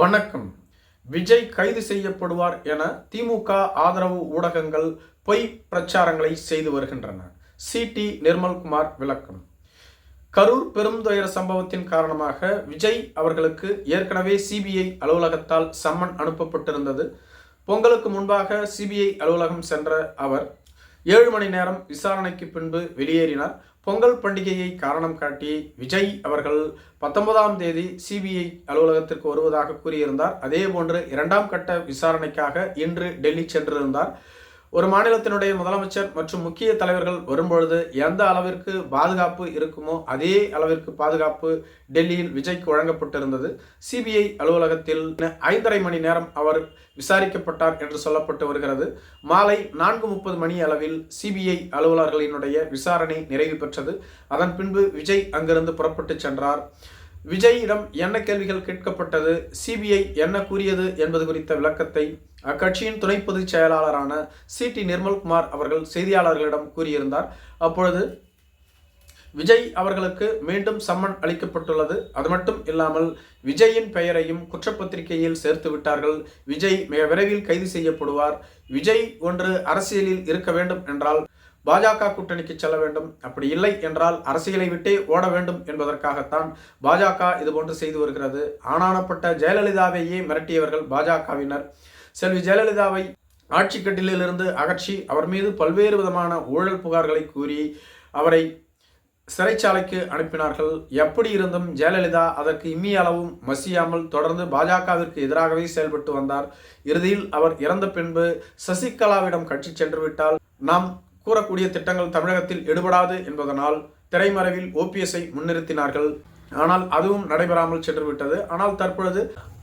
வணக்கம். விஜய் கைது செய்யப்படுவார் என திமுக ஆதரவு ஊடகங்கள் பொய் பிரச்சாரங்களை செய்து வருகின்றன. சிடி நிர்மல்குமார் விளக்கம். கரூர் பெருந்துயர சம்பவத்தின் காரணமாக விஜய் அவர்களுக்கு ஏற்கனவே சிபிஐ அலுவலகத்தால் சம்மன் அனுப்பப்பட்டிருந்தது. பொங்கலுக்கு முன்பாக சிபிஐ அலுவலகம் சென்ற அவர் ஏழு மணி நேரம் விசாரணைக்கு பின்பு வெளியேறினார். பொங்கல் பண்டிகையை காரணம் காட்டி விஜய் அவர்கள் பத்தொன்பதாம் தேதி சிபிஐ அலுவலகத்திற்கு வருவதாக கூறியிருந்தார். அதே போன்று இரண்டாம் கட்ட விசாரணைக்காக இன்று டெல்லி சென்றிருந்தார். ஒரு மாநிலத்தினுடைய முதலமைச்சர் மற்றும் முக்கிய தலைவர்கள் வரும்பொழுது எந்த அளவிற்கு பாதுகாப்பு இருக்குமோ அதே அளவிற்கு பாதுகாப்பு டெல்லியில் விஜய்க்கு வழங்கப்பட்டிருந்தது. சிபிஐ அலுவலகத்தில் ஐந்தரை மணி நேரம் அவர் விசாரிக்கப்பட்டார் என்று சொல்லப்பட்டு வருகிறது. மாலை நான்கு முப்பது மணி அளவில் சிபிஐ அலுவலர்களினுடைய விசாரணை நிறைவு பெற்றது. அதன் பின்பு விஜய் அங்கிருந்து புறப்பட்டு சென்றார். விஜயிடம் என்ன கேள்விகள் கேட்கப்பட்டது? சிபிஐ என்ன கூறியது என்பது குறித்த விளக்கத்தை அக்கட்சியின் துணை பொதுச் செயலாளரான சி. டி. நிர்மல்குமார் அவர்கள் செய்தியாளர்களிடம் கூறியிருந்தார். அப்பொழுது விஜய் அவர்களுக்கு மீண்டும் சம்மன் அளிக்கப்பட்டுள்ளது. அது மட்டும் இல்லாமல் விஜயின் பெயரையும் குற்றப்பத்திரிகையில் சேர்த்து விட்டார்கள். விஜய் மிக விரைவில் கைது செய்யப்படுவார். விஜய் ஒன்று அரசியலில் இருக்க வேண்டும் என்றால் பாஜக கூட்டணிக்கு செல்ல வேண்டும். அப்படி இல்லை என்றால் அரசியலை விட்டே ஓட வேண்டும் என்பதற்காகத்தான் பாஜக இதுபோன்று செய்து வருகிறது. ஆனானப்பட்ட ஜெயலலிதாவையே மிரட்டியவர்கள் பாஜகவினர். செல்வி ஜெயலலிதாவை ஆட்சி கட்டிலிருந்து அகற்றி அவர் மீது பல்வேறு விதமான ஊழல் புகார்களை கூறி அவரை சிறைச்சாலைக்கு அனுப்பினார்கள். எப்படி இருந்தும் ஜெயலலிதா அதற்கு இம்மி அளவும் மசியாமல் தொடர்ந்து பாஜகவிற்கு எதிராகவே செயல்பட்டு வந்தார். இறுதியில் அவர் இறந்த பின்பு சசிகலாவிடம் கட்சி சென்று விட்டால் நாம் கூறக்கூடிய திட்டங்கள் தமிழகத்தில் எடுபடாது என்பதனால் திரைமறைவில் ஓபிஎஸ்ஐ முன்னிறுத்தினார்கள். ஆனால் அதுவும் நடைபெறாமல் சென்று விட்டது ஆனால் தற்பொழுது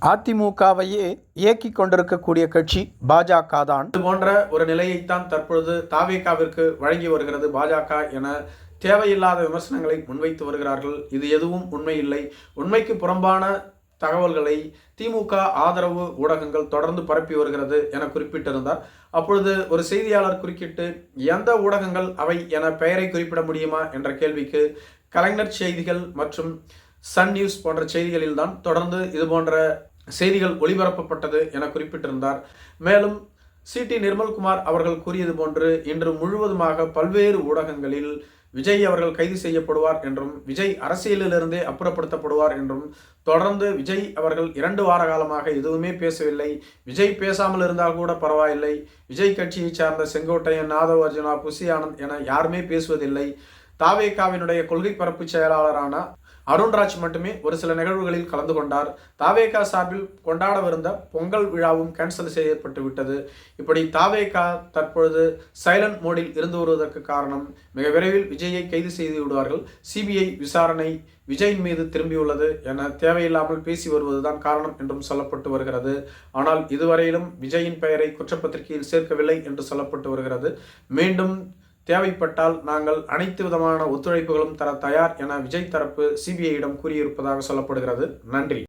அதிமுகவையே இயக்கி கொண்டிருக்கக்கூடிய கட்சி பாஜக தான். இது போன்ற ஒரு நிலையைத்தான் தற்பொழுது தாவேகாவிற்கு வழங்கி வருகிறது பாஜக என தேவையில்லாத விமர்சனங்களை முன்வைத்து வருகிறார்கள். இது எதுவும் உண்மை இல்லை உண்மைக்கு புறம்பான தகவல்களை திமுக ஆதரவு ஊடகங்கள் தொடர்ந்து பரப்பி வருகிறது என குறிப்பிட்டிருந்தார். அப்பொழுது ஒரு செய்தியாளர் குறுக்கிட்டு எந்த ஊடகங்கள் அவை என பெயரை குறிப்பிட முடியுமா? என்ற கேள்விக்கு கலைஞர் செய்திகள் மற்றும் சன் நியூஸ் போன்ற செய்திகளில்தான் தொடர்ந்து இது போன்ற செய்திகள் ஒளிபரப்பப்பட்டது என குறிப்பிட்டிருந்தார். மேலும் சி. டி. நிர்மல்குமார் அவர்கள் கூறியது போன்று இன்று முழுவதுமாக பல்வேறு ஊடகங்களில் விஜய் அவர்கள் கைது செய்யப்படுவார் என்றும் விஜய் அரசியலிலிருந்தே அப்புறப்படுத்தப்படுவார் என்றும் தொடர்ந்து விஜய் அவர்கள் இரண்டு வார காலமாக எதுவுமே பேசவில்லை. விஜய் பேசாமல் இருந்தால் கூட பரவாயில்லை. விஜய் கட்சியைச் சார்ந்த செங்கோட்டையன் நாதவ் அர்ஜுனா புசி ஆனந்த் என யாருமே பேசுவதில்லை. தாவேகாவினுடைய கொள்கை பரப்பு செயலாளரான அருண்ராஜ் மட்டுமே ஒரு சில நிகழ்வுகளில் கலந்து கொண்டார். தாவேகா சார்பில் கொண்டாடவிருந்த பொங்கல் விழாவும் கேன்சல் செய்யப்பட்டு விட்டது. இப்படி தாவேகா தற்பொழுது சைலண்ட் மோடில் இருந்து வருவதற்கு காரணம் மிக விரைவில் விஜயை கைது செய்து விடுவார்கள். சிபிஐ விசாரணை விஜயின் மீது திரும்பியுள்ளது என தேவையில்லாமல் பேசி வருவதுதான் காரணம் என்றும் சொல்லப்பட்டு வருகிறது. ஆனால் இதுவரையிலும் விஜயின் பெயரை குற்றப்பத்திரிகையில் சேர்க்கவில்லை என்று சொல்லப்பட்டு வருகிறது. மீண்டும் தேவைப்பட்டால் நாங்கள் அனைத்து விதமான ஒத்துழைப்புகளும் தர தயார் என விஜய் தரப்பு சிபிஐயிடம் கூறியிருப்பதாக சொல்லப்படுகிறது. நன்றி.